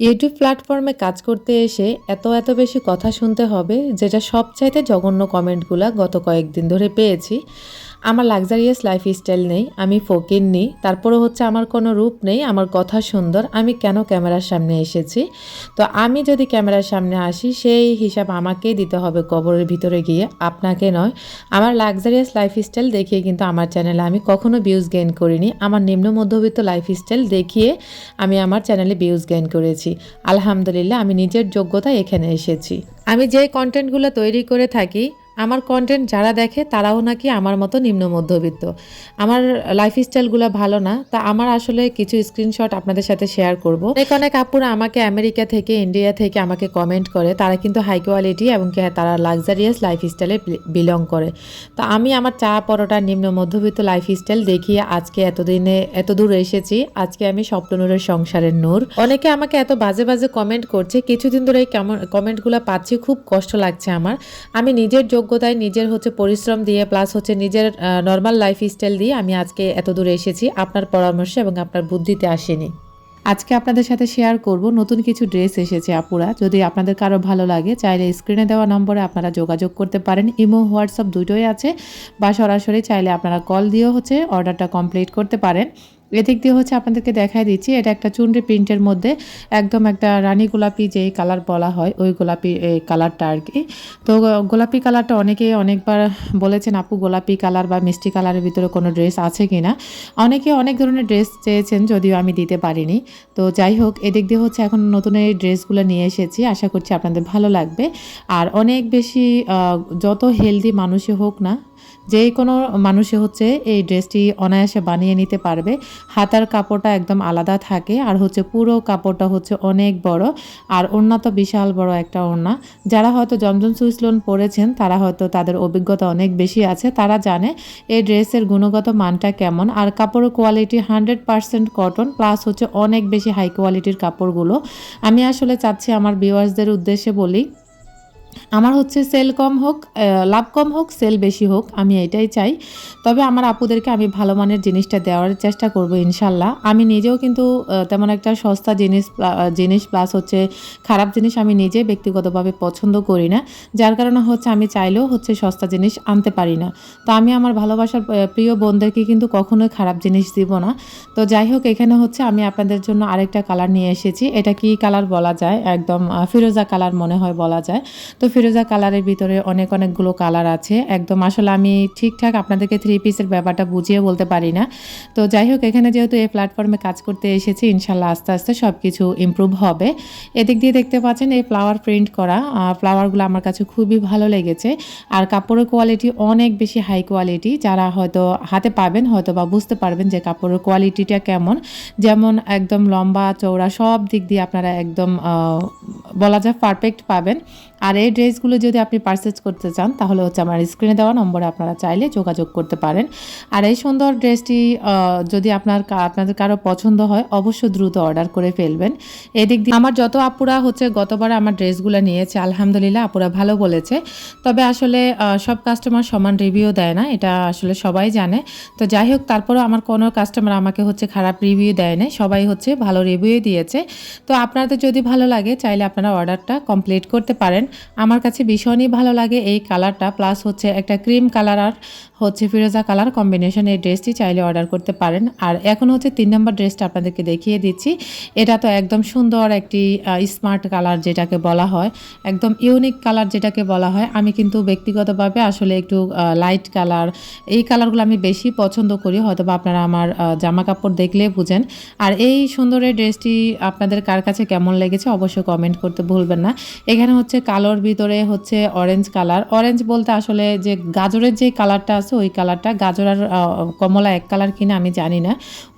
YouTube প্ল্যাটফর্মে কাজ করতে এসে এত এত বেশি কথা শুনতে হবে, যেটা সবচাইতে জঘন্য কমেন্টগুলা গত কয়েকদিন ধরে পেয়েছি। আমার লাক্সারিয়াস লাইফস্টাইল নেই, আমি ফকির নেই তারপরে হচ্ছে আমার কোনো রূপ নেই, আমার কথা সুন্দর, আমি কেন ক্যামেরার সামনে এসেছি? তো আমি যদি ক্যামেরার সামনে আসি, সেই হিসাব আমাকেই দিতে হবে কবরের ভিতরে গিয়ে, আপনাকে নয়। আমার লাক্সারিয়াস লাইফ লাইফস্টাইল দেখিয়ে কিন্তু আমার চ্যানেলে আমি কখনো ভিউজ গেইন করিনি, আমার নিম্ন মধ্যবিত্ত লাইফস্টাইল দেখিয়ে আমি আমার চ্যানেলে ভিউজ গেইন করেছি। আলহামদুলিল্লাহ, আমি নিজের যোগ্যতা এখানে এসেছি। আমি যে কন্টেন্টগুলো তৈরি করে থাকি আমার কন্টেন্ট যারা দেখে, তারাও নাকি আমার মতো নিম্ন মধ্যবিত্ত। আমার লাইফস্টাইলগুলো ভালো না, তা আমার আসলে কিছু স্ক্রিনশট আপনাদের সাথে শেয়ার করব। অনেক অনেক আপুরা আমাকে আমেরিকা থেকে, ইন্ডিয়া থেকে আমাকে কমেন্ট করে, তারা কিন্তু হাই কোয়ালিটি এবং কি তারা লাক্সারিয়াস লাইফস্টাইলে বিলং করে। তো আমি আমার চা পরোটা নিম্ন মধ্যবিত্ত লাইফস্টাইল দেখিয়ে আজকে এতদিনে এত দূর এসেছি, আজকে আমি স্বপ্ননূরের সংসারের নূর। অনেকে আমাকে এত বাজে বাজে কমেন্ট করছে, কিছুদিন ধরে এই কমেন্টগুলো পাচ্ছি, খুব কষ্ট লাগছে আমার। আমি নিজের যোগ্য যোগ্যতায় নিজের হচ্ছে পরিশ্রম দিয়ে প্লাস হচ্ছে নিজের নর্মাল লাইফ স্টাইল দিয়ে আমি আজকে এত দূরে এসেছি। আপনার পরামর্শ এবং আপনার বুদ্ধিতে আসেনি। আজকে আপনাদের সাথে শেয়ার করব, নতুন কিছু ড্রেস এসেছে আপুরা। যদি আপনাদের কারও ভালো লাগে, চাইলে স্ক্রিনে দেওয়া নম্বরে আপনারা যোগাযোগ করতে পারেন। ইমো, হোয়াটসঅ্যাপ দুটোই আছে, বা সরাসরি চাইলে আপনারা কল দিয়েও হচ্ছে অর্ডারটা কমপ্লিট করতে পারেন। এদিক দিয়ে হচ্ছে আপনাদেরকে দেখাই দিচ্ছি, এটা একটা চুনরি প্রিন্টের মধ্যে একদম একটা রানী গোলাপি যেই কালার বলা হয়, ওই গোলাপি কালারটা আর কি। তো গোলাপি কালারটা অনেকে অনেকবার বলেছেন, আপু, গোলাপি কালার বা মিষ্টি কালারের ভিতরে কোনো ড্রেস আছে কি না? অনেকে অনেক ধরনের ড্রেস চেয়েছেন, যদিও আমি দিতে পারিনি। তো যাই হোক, এদিক দিয়ে হচ্ছে এখন নতুন এই ড্রেসগুলো নিয়ে এসেছি, আশা করছি আপনাদের ভালো লাগবে। আর অনেক বেশি যত হেলদি মানুষই হোক না যে কোনো মানুষে হচ্ছে এই ড্রেসটি অনায়াসে বানিয়ে নিতে পারবে। হাতার কাপড়টা একদম আলাদা থাকে আর হচ্ছে পুরো কাপড়টা হচ্ছে অনেক বড় আর ওড়না তো বিশাল বড় একটা ওড়না। যারা হয়তো জমজম সুইসলোন পরেছেন, তারা হয়তো তাদের অভিজ্ঞতা অনেক বেশি আছে। তারা জানে এই ড্রেসের গুণগত মানটা কেমন আর কাপড়ের quality hundred percent cotton plus হচ্ছে অনেক বেশি হাই কোয়ালিটির কাপড়গুলো। আমি আসলে চাচ্ছি আমার ভিউয়ার্সদের উদ্দেশ্যে বলি আমার হচ্ছে সেল কম হোক লাভ কম হোক সেল বেশি হোক, আমি এটাই চাই। তবে আমার আপুদেরকে আমি ভালো মানের জিনিসটা দেওয়ার চেষ্টা করব ইনশাল্লাহ। আমি নিজেও কিন্তু তেমন একটা সস্তা জিনিস জিনিস প্লাস হচ্ছে খারাপ জিনিস আমি নিজে ব্যক্তিগতভাবে পছন্দ করি না। যার কারণে হচ্ছে আমি চাইলেও হচ্ছে সস্তা জিনিস আনতে পারি না। তো আমি আমার ভালোবাসার প্রিয় বোনদেরকে কিন্তু কখনোই খারাপ জিনিস দিব না। তো যাই হোক, এখানে হচ্ছে আমি আপনাদের জন্য আরেকটা কালার নিয়ে এসেছি। এটা কি কালার বলা যায়? একদম ফিরোজা কালার মনে হয় বলা যায়। তো ফিরোজা কালারের ভিতরে অনেক অনেকগুলো কালার আছে। একদম আসলে আমি ঠিকঠাক আপনাদেরকে থ্রি পিসের ব্যাপারটা বুঝিয়ে বলতে পারি না। তো যাই হোক, এখানে যেহেতু এই প্ল্যাটফর্মে কাজ করতে এসেছি, ইনশাল্লাহ আস্তে আস্তে সব কিছু ইম্প্রুভ হবে। এদিক দিয়ে দেখতে পাচ্ছেন এই ফ্লাওয়ার প্রিন্ট করা ফ্লাওয়ারগুলো আমার কাছে খুবই ভালো লেগেছে। আর কাপড়ের কোয়ালিটি অনেক বেশি হাই কোয়ালিটি যারা হয়তো হাতে পাবেন, হয়তো বা বুঝতে পারবেন যে কাপড়ের কোয়ালিটিটা কেমন। যেমন একদম লম্বা চৌড়া সব দিক দিয়ে আপনারা একদম বলা যায় পারফেক্ট পাবেন। আর এই ড্রেসগুলো যদি আপনি পারচেজ করতে চান, তাহলে হচ্ছে আমার স্ক্রিনে দেওয়া নম্বরে আপনারা চাইলে যোগাযোগ করতে পারেন। আর এই সুন্দর ড্রেসটি যদি আপনার আপনাদের কারও পছন্দ হয়, অবশ্যই দ্রুত অর্ডার করে ফেলবেন। এদিক দিয়ে আমার যত আপুরা হচ্ছে গতবার আমার ড্রেসগুলো নিয়েছে, আলহামদুলিল্লাহ আপুরা ভালো বলেছে। তবে আসলে সব কাস্টমার সমান রিভিউ দেয় না, এটা আসলে সবাই জানে। তো যাই হোক, তারপরেও আমার কোনো কাস্টমার আমাকে হচ্ছে খারাপ রিভিউ দেয় না সবাই হচ্ছে ভালো রিভিউ দিয়েছে। তো আপনাদের যদি ভালো লাগে, চাইলে আপনারা অর্ডারটা কমপ্লিট করতে পারেন। আমার কাছে ভীষণই ভালো লাগে এই কালারটা প্লাস হচ্ছে একটা ক্রিম কালার আর হচ্ছে ফিরোজা কালার কম্বিনেশন এই ড্রেসটি চাইলে অর্ডার করতে পারেন। আর এখন হচ্ছে তিন নম্বর ড্রেসটা আপনাদেরকে দেখিয়ে দিচ্ছি। এটা তো একদম সুন্দর একটি স্মার্ট কালার যেটাকে বলা হয়, একদম ইউনিক কালার যেটাকে বলা হয়। আমি কিন্তু ব্যক্তিগতভাবে আসলে একটু লাইট কালার এই কালারগুলো আমি বেশি পছন্দ করি হয়তো বা আপনারা আমার জামা কাপড় দেখলে বুঝেন। আর এই সুন্দর এই ড্রেসটি আপনাদের কার কাছে কেমন লেগেছে অবশ্যই কমেন্ট করতে ভুলবেন না। এখানে হচ্ছে কালোর ভিতরে হচ্ছে অরেঞ্জ কালার অরেঞ্জ বলতে আসলে যে গাজরের যে কালারটা আছে, ওই কালারটা গাজর আর কমলা এক কালার কিনা আমি জানি না।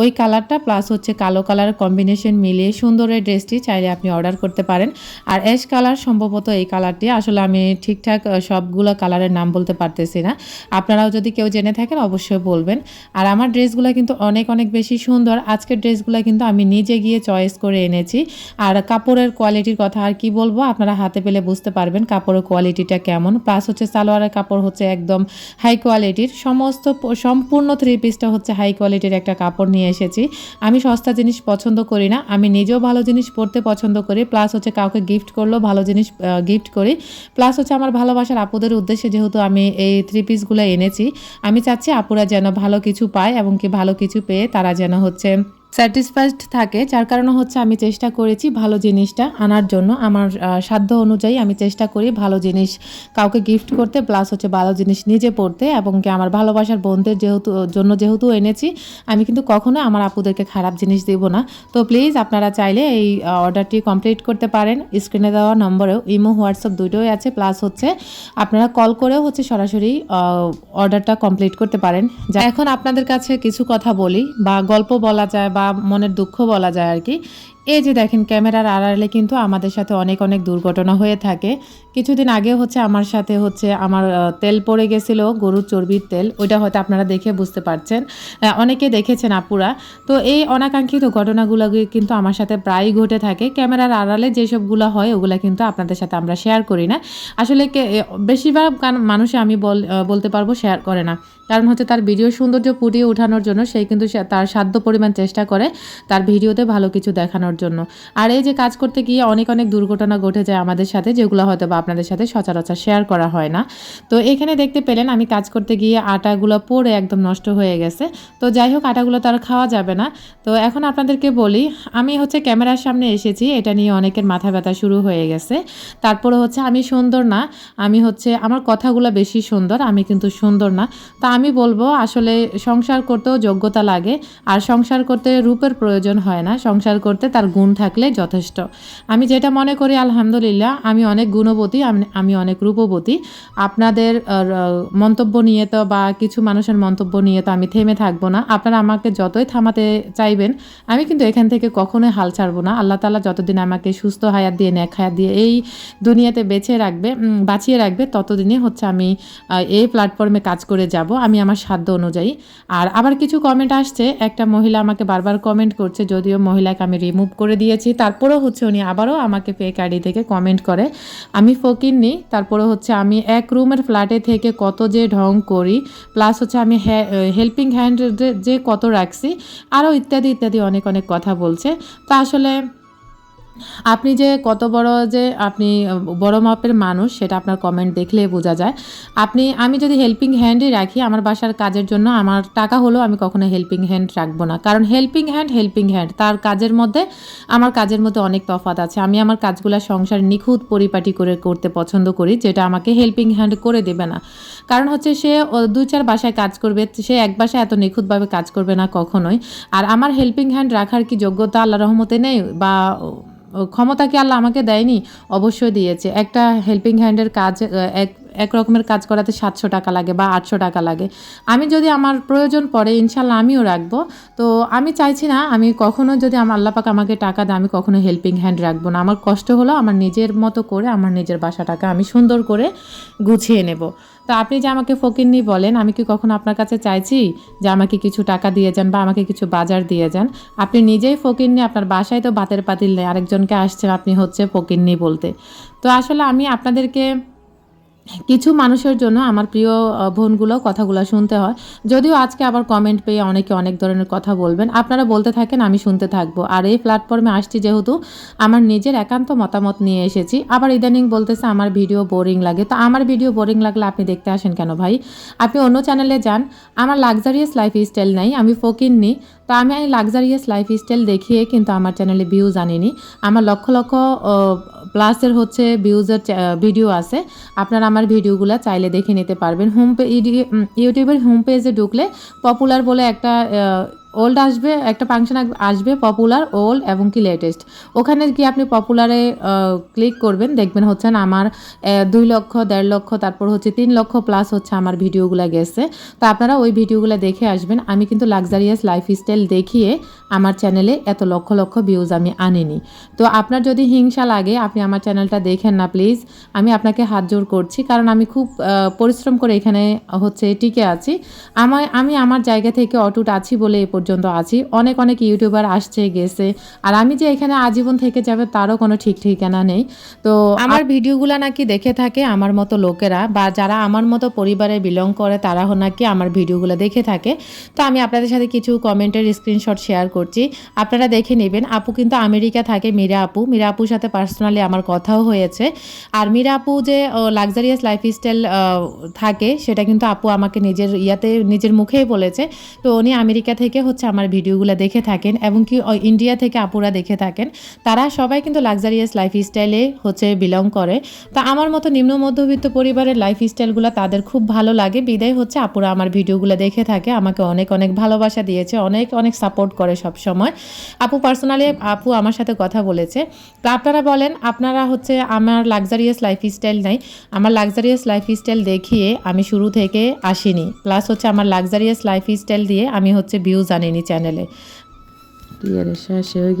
ওই কালারটা প্লাস হচ্ছে কালো কালার কম্বিনেশন মিলিয়ে সুন্দর এই ড্রেসটি চাইলে আপনি অর্ডার করতে পারেন। আর অ্যাশ কালার সম্ভবত এই কালারটি আসলে আমি ঠিকঠাক সবগুলো কালারের নাম বলতে পারতেছি না। আপনারাও যদি কেউ জেনে থাকেন অবশ্যই বলবেন। আর আমার ড্রেসগুলো কিন্তু অনেক অনেক বেশি সুন্দর। আজকের ড্রেসগুলো কিন্তু আমি নিজে গিয়ে চয়েস করে এনেছি। আর কাপড়ের কোয়ালিটির কথা আর কি বলব, আপনারা হাতে পেলে বুঝতে বুঝতে পারবেন কাপড়ের কোয়ালিটিটা কেমন। প্লাস হচ্ছে সালোয়ারের কাপড় হচ্ছে একদম হাই কোয়ালিটির সমস্ত সম্পূর্ণ থ্রি পিসটা হচ্ছে হাই কোয়ালিটির একটা কাপড় নিয়ে এসেছি। আমি সস্তা জিনিস পছন্দ করি না, আমি নিজেও ভালো জিনিস পরতে পছন্দ করি। প্লাস হচ্ছে কাউকে গিফট করলেও ভালো জিনিস গিফট করি। প্লাস হচ্ছে আমার ভালোবাসার আপুদের উদ্দেশ্যে যেহেতু আমি এই থ্রি পিসগুলো এনেছি, আমি চাচ্ছি আপুরা যেন ভালো কিছু পায় এবং কি ভালো কিছু পেয়ে তারা যেন হচ্ছে স্যাটিসফাইড থাকে, যার কারণে হচ্ছে আমি চেষ্টা করেছি ভালো জিনিসটা আনার জন্য। আমার সাধ্য অনুযায়ী আমি চেষ্টা করি ভালো জিনিস কাউকে গিফট করতে প্লাস হচ্ছে ভালো জিনিস নিজে পড়তে এবং কি আমার ভালোবাসার বোনদের যেহেতু, জন্য যেহেতু এনেছি, আমি কিন্তু কখনো আমার আপুদেরকে খারাপ জিনিস দেব না। তো প্লিজ আপনারা চাইলে এই অর্ডারটি কমপ্লিট করতে পারেন। স্ক্রিনে দেওয়া নম্বরেও ইমো, হোয়াটসঅ্যাপ দুটোই আছে প্লাস হচ্ছে আপনারা কল করেও হচ্ছে সরাসরি অর্ডারটা কমপ্লিট করতে পারেন। এখন আপনাদের কাছে কিছু কথা বলি বা গল্প বলা যায় বা মনের দুঃখ বলা যায় আর কি এই যে দেখেন, ক্যামেরার আড়ালে কিন্তু আমাদের সাথে অনেক অনেক দুর্ঘটনা হয়ে থাকে। কিছুদিন আগে হচ্ছে আমার সাথে হচ্ছে আমার তেল পড়ে গেছিল, গরুর চর্বির তেল। ওইটা হয়তো আপনারা দেখে বুঝতে পারছেন। অনেকে দেখেছেন আপুরা। তো এই অনাকাঙ্ক্ষিত ঘটনাগুলো কিন্তু আমার সাথে প্রায়ই ঘটে থাকে। ক্যামেরার আড়ালে যেসবগুলো হয়, ওগুলো কিন্তু আপনাদের সাথে আমরা শেয়ার করি না। আসলে বেশিরভাগ মানুষে আমি বল বলতে পারব শেয়ার করে না। কারণ হচ্ছে তার ভিডিও সৌন্দর্য ফুটিয়ে ওঠানোর জন্য সেই কিন্তু তার সাধ্য পরিমাণ চেষ্টা করে। তার ভিডিওতে ভালো কিছু দেখানোর জন্য। আর এই যে কাজ করতে গিয়ে অনেক অনেক দুর্ঘটনা ঘটে যায় আমাদের সাথে, যেগুলো হয়তো বা আপনাদের সাথে সচরাচর শেয়ার করা হয় না। তো এখানে দেখতে পেলেন আমি কাজ করতে গিয়ে আটাগুলো পড়ে একদম নষ্ট হয়ে গেছে। তো যাই হোক, আটাগুলো তো আর খাওয়া যাবে না। তো এখন আপনাদেরকে বলি, আমি হচ্ছে ক্যামেরার সামনে এসেছি, এটা নিয়ে অনেকের মাথা ব্যথা শুরু হয়ে গেছে। তারপরে হচ্ছে আমি সুন্দর না, আমি হচ্ছে, আমার কথাগুলো বেশি সুন্দর, আমি কিন্তু সুন্দর না। তা আমি বলব, আসলে সংসার করতেও যোগ্যতা লাগে, আর সংসার করতে রূপের প্রয়োজন হয় না, সংসার করতে তার গুণ থাকলে যথেষ্ট। আমি যেটা মনে করি, আলহামদুলিল্লাহ, আমি অনেক গুণবতী, আমি- আমি অনেক রূপবতী। আপনাদের মন্তব্য নিয়ে তো বা কিছু মানুষের মন্তব্য নিয়ে তো আমি থেমে থাকব না। আপনারা আমাকে যতই থামাতে চাইবেন, আমি কিন্তু এখান থেকে কখনোই হাল ছাড়বো না। আল্লাহ তালা যতদিন আমাকে সুস্থ হায়াত দিয়ে ন্যাক হায়াত দিয়ে এই দুনিয়াতে বেছে রাখবে বাঁচিয়ে রাখবে, ততদিনই হচ্ছে আমি এই প্ল্যাটফর্মে কাজ করে যাব, আমি আমার সাধ্য অনুযায়ী। আর আবার কিছু কমেন্ট আসছে, একটা মহিলা আমাকে বারবার কমেন্ট করছে, যদিও মহিলাকে আমি রিমুভ করে দিয়েছি। তারপরেও হচ্ছে উনি আবারও আমাকে ফেক আইডি থেকে কমেন্ট করে। আমি ফকির নিই তারপরে হচ্ছে আমি এক রুমের ফ্ল্যাটে থেকে কত যে ঢং করি প্লাস হচ্ছে আমি হেল্পিং হ্যান্ড যে কত রাখছি, আরও ইত্যাদি ইত্যাদি অনেক অনেক কথা বলছে। তা আসলে আপনি যে কত বড় যে আপনি বড় মাপের মানুষ, সেটা আপনার কমেন্ট দেখলে বোঝা যায়। আপনি, আমি যদি হেল্পিং হ্যান্ডই রাখি, আমার বাসার কাজের জন্য আমার টাকা হলেও আমি কখনো হেল্পিং হ্যান্ড রাখব না। কারণ হেল্পিং হ্যান্ড হেল্পিং হ্যান্ড তার কাজের মধ্যে, আমার কাজের মধ্যে অনেক তফাৎ আছে। আমি আমার কাজগুলো সংসার নিখুঁত পরিপাটি করে, করতে পছন্দ করি, যেটা আমাকে হেল্পিং হ্যান্ড করে দেবে না। কারণ হচ্ছে সে দু চার বাসায় কাজ করবে, সে এক বাসায় এত নিখুঁতভাবে কাজ করবে না কখনোই। আর আমার হেল্পিং হ্যান্ড রাখার কি যোগ্যতা আল্লাহ রহমতে নেই? বা ক্ষমতা কি আল্লাহ আমাকে দেয়নি? অবশ্যই দিয়েছে। একটা হেল্পিং হ্যান্ডের কাজ এক এক রকমের কাজ করাতে সাতশো টাকা লাগে বা আটশো টাকা লাগে। আমি যদি আমার প্রয়োজন পড়ে, ইনশাল্লাহ আমিও রাখব। তো আমি চাইছি না, আমি কখনো যদি আমার আল্লাপাক আমাকে টাকা দেয়, আমি কখনো হেল্পিং হ্যান্ড রাখব না। আমার কষ্ট হলো আমার নিজের মতো করে, আমার নিজের বাসাটাকে আমি সুন্দর করে গুছিয়ে নেব। তো আপনি যে আমাকে ফকিরনি বলেন, আমি কি কখনো আপনার কাছে চাইছি যে আমাকে কিছু টাকা দিয়ে যান বা আমাকে কিছু বাজার দিয়ে যান? আপনি নিজেই ফকিরনি আপনার বাসায় তো ভাতের পাতিল নেই আসছেন? আপনি হচ্ছে ফকিরনি বলতে। তো আসলে আমি আপনাদেরকে কিছু মানুষের জন্য আমার প্রিয় বোনগুলো কথাগুলো শুনতে হয়। যদিও আজকে আবার কমেন্ট পেয়ে অনেকে অনেক ধরনের কথা বলবেন। আপনারা বলতে থাকেন, আমি শুনতে থাকব। আর এই প্ল্যাটফর্মে আসছি যেহেতু আমার নিজের একান্ত মতামত নিয়ে এসেছি। আবার ইদানিং বলতেছে আমার ভিডিও বোরিং লাগে। তো আমার ভিডিও বোরিং লাগলে আপনি দেখতে আসেন কেন ভাই? আপনি অন্য চ্যানেলে যান। আমার লাক্সারিয়াস লাইফ স্টাইল নাই, আমি ফকির নি তো আমি এই লাক্সারিয়াস লাইফ স্টাইল দেখিয়ে কিন্তু আমার চ্যানেলে ভিউজ আনিনি। আমার লক্ষ লক্ষ প্লাসের হচ্ছে ভিউজের ভিডিও আছে। আপনারা আমার ভিডিওগুলো চাইলে দেখে নিতে পারবেন। হোম পে ইউটিউবের হোম পেজে ঢুকলে পপুলার বলে একটা ওল্ড আসবে, একটা ফাংশন আসবে পপুলার ওল্ড এবং কি লেটেস্ট ওখানে গিয়ে আপনি পপুলারে ক্লিক করবেন, দেখবেন হচ্ছেন আমার দুই লক্ষ, দেড় লক্ষ, তারপর হচ্ছে তিন লক্ষ প্লাস হচ্ছে আমার ভিডিওগুলো গেছে। তো আপনারা ওই ভিডিওগুলো দেখে আসবেন। আমি কিন্তু লাক্সারিয়াস লাইফ স্টাইল দেখিয়ে আমার চ্যানেলে এত লক্ষ লক্ষ ভিউজ আমি আনিনি। তো আপনার যদি হিংসা লাগে, আপনি আমার চ্যানেলটা দেখেন না প্লিজ আমি আপনাকে হাত জোর করছি, কারণ আমি খুব পরিশ্রম করে এখানে হচ্ছে টিকে আছি। আমায় আমি আমার জায়গা থেকে অটুট আছি বলে এ পর্যন্ত পর্যন্ত আছি। অনেক অনেক ইউটিউবার আসছে গেছে। আর আমি যে এখানে আজীবন থেকে যাবে তারও কোনো ঠিক ঠিকানা নেই। তো আমার ভিডিওগুলো নাকি দেখে থাকে আমার মতো লোকেরা বা যারা আমার মতো পরিবারে বিলং করে তারা নাকি আমার ভিডিওগুলো দেখে থাকে। তো আমি আপনাদের সাথে কিছু কমেন্টের স্ক্রিনশট শেয়ার করছি। আপনারা দেখে নেবেন। আপু কিন্তু আমেরিকা থাকে মীরা আপু। মীরা আপুর সাথে পার্সোনালি আমার কথাও হয়েছে। আর মীরা আপু যে লাক্সারিয়াস লাইফস্টাইল থাকে সেটা কিন্তু আপু আমাকে নিজের ইয়াতে নিজের মুখেই বলেছে। তো উনি আমেরিকা থেকে হচ্ছে আমার ভিডিওগুলো দেখে থাকেন এবং কি ইন্ডিয়া থেকে আপুরা দেখে থাকেন, তারা সবাই কিন্তু লাক্সারিয়াস লাইফ লাইফস্টাইলে হচ্ছে বিলং করে। তা আমার মতো নিম্ন মধ্যবিত্ত পরিবারের লাইফস্টাইলগুলো তাদের খুব ভালো লাগে। বিদায় হচ্ছে আপুরা আমার ভিডিওগুলো দেখে থাকে, আমাকে অনেক অনেক ভালোবাসা দিয়েছে, অনেক অনেক সাপোর্ট করে সব সময় আপু পার্সোনালি আপু আমার সাথে কথা বলেছে। তা আপনারা বলেন, আপনারা হচ্ছে আমার লাক্সারিয়াস লাইফ লাইফস্টাইল নাই, আমার লাক্সারিয়াস লাইফ লাইফস্টাইল দেখিয়ে আমি শুরু থেকে আসিনি। প্লাস হচ্ছে আমার লাক্সারিয়াস লাইফ লাইফস্টাইল দিয়ে আমি হচ্ছে ভিউজ আনিনি চ্যানেলে। শেষ হয়ে